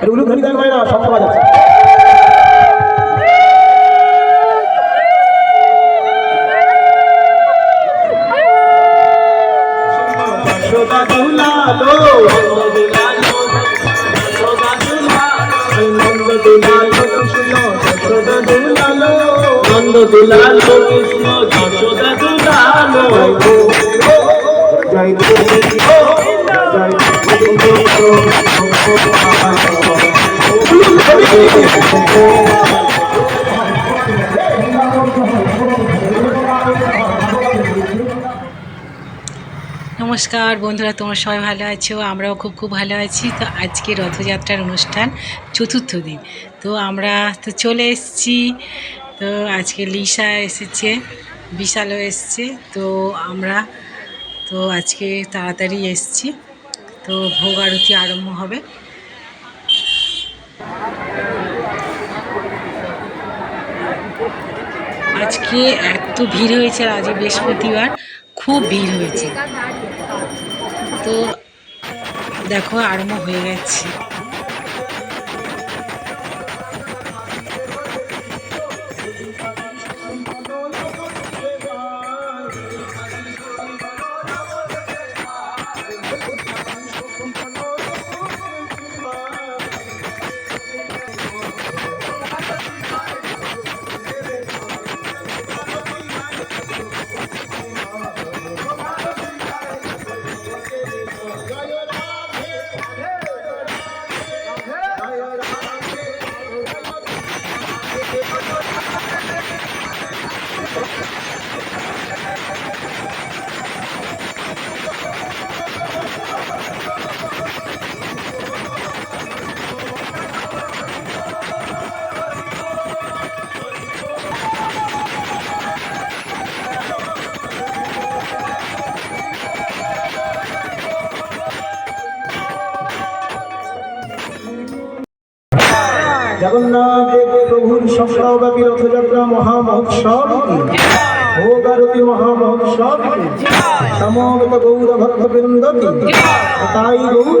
আর উলু ধরি দেন হয় না সব পাওয়া যাচ্ছে নন্দ দুলালো কৃষ্ণ যশোদা দুলালো নমস্কার বন্ধুরা, তোমরা সবাই ভালো আছো? আমরাও খুব খুব ভালো আছি। তো আজকে রথযাত্রার অনুষ্ঠান চতুর্থ দিন। তো আমরা তো চলে এসেছি। তো আজকে লিসা এসেছে, বিশালও এসছে। তো আমরা তো আজকে তাড়াতাড়ি এসছি। তো ভোগ আরতি আরম্ভ হবে। আজকে এত ভিড় হয়েছে আজকে বৃহস্পতিবার খুব ভিড় হয়েছে। তো দেখো আরম্ভ হয়ে গেছে। জগন্নাথ দেব প্রভুর সপ্তাহব্যাপী রথযাত্রা মহামহোৎসব। ভোগারতি মহামহোৎসব। সমবেত গৌর ভক্তবৃন্দ তাই গৌর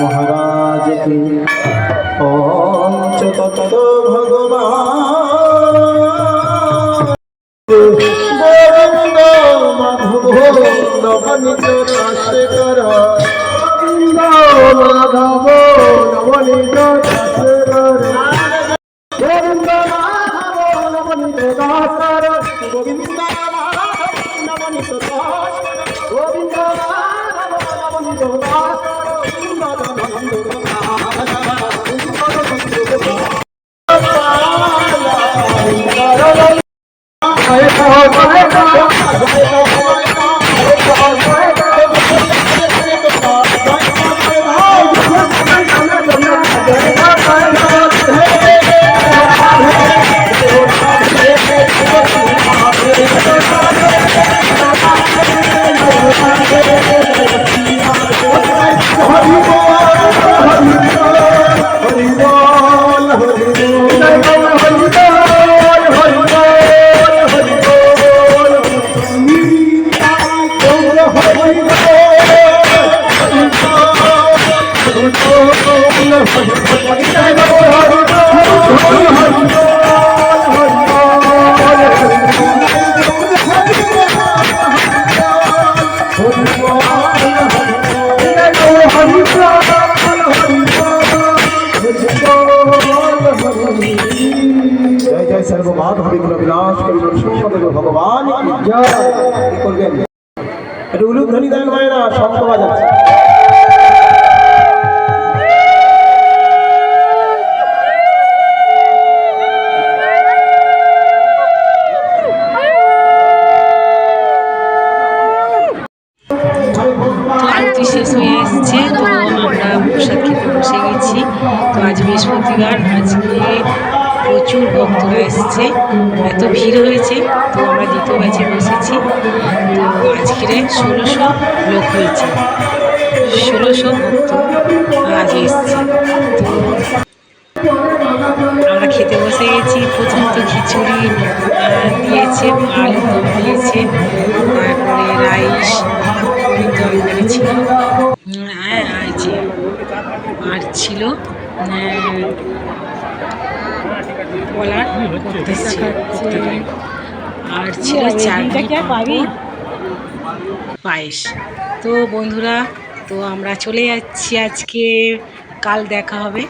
মহারাজ কি পঞ্চতত্ত্ব ভগবান। মাধব নবনীত কর মাধব নবনীত Govinda What do you want? सर्वमान Hari गुण विनाश कवि भगवान जय একটু উলুক ধ্বনি দেন মায়েরা শঙ্খ বাজাচ্ছে তো আরতি শেষ হয়ে এসছে, তো প্রসাদ খেতে বসে গেছি। তো আজ বৃহস্পতিবার আজকে প্রচুর ভক্তরা এসছে এত ভিড় হয়েছে তো আমরা দ্বিতীয় ব্যাচে বসেছি। তো আজকের ষোলোশো লোক হয়েছে। ষোলোশো ভক্ত আজ এসছে। তো আমরা খেতে বসে গেছি প্রথম তো খিচুড়ি দিয়েছে আলু দম দিয়েছে তারপরে রাইস তরকারি ছিল। উম, আর ছিল। উম, বলার। আর ছিল চাটনি পায়েস। তো বন্ধুরা তো আমরা চলে যাচ্ছি আজকে। কাল দেখা হবে।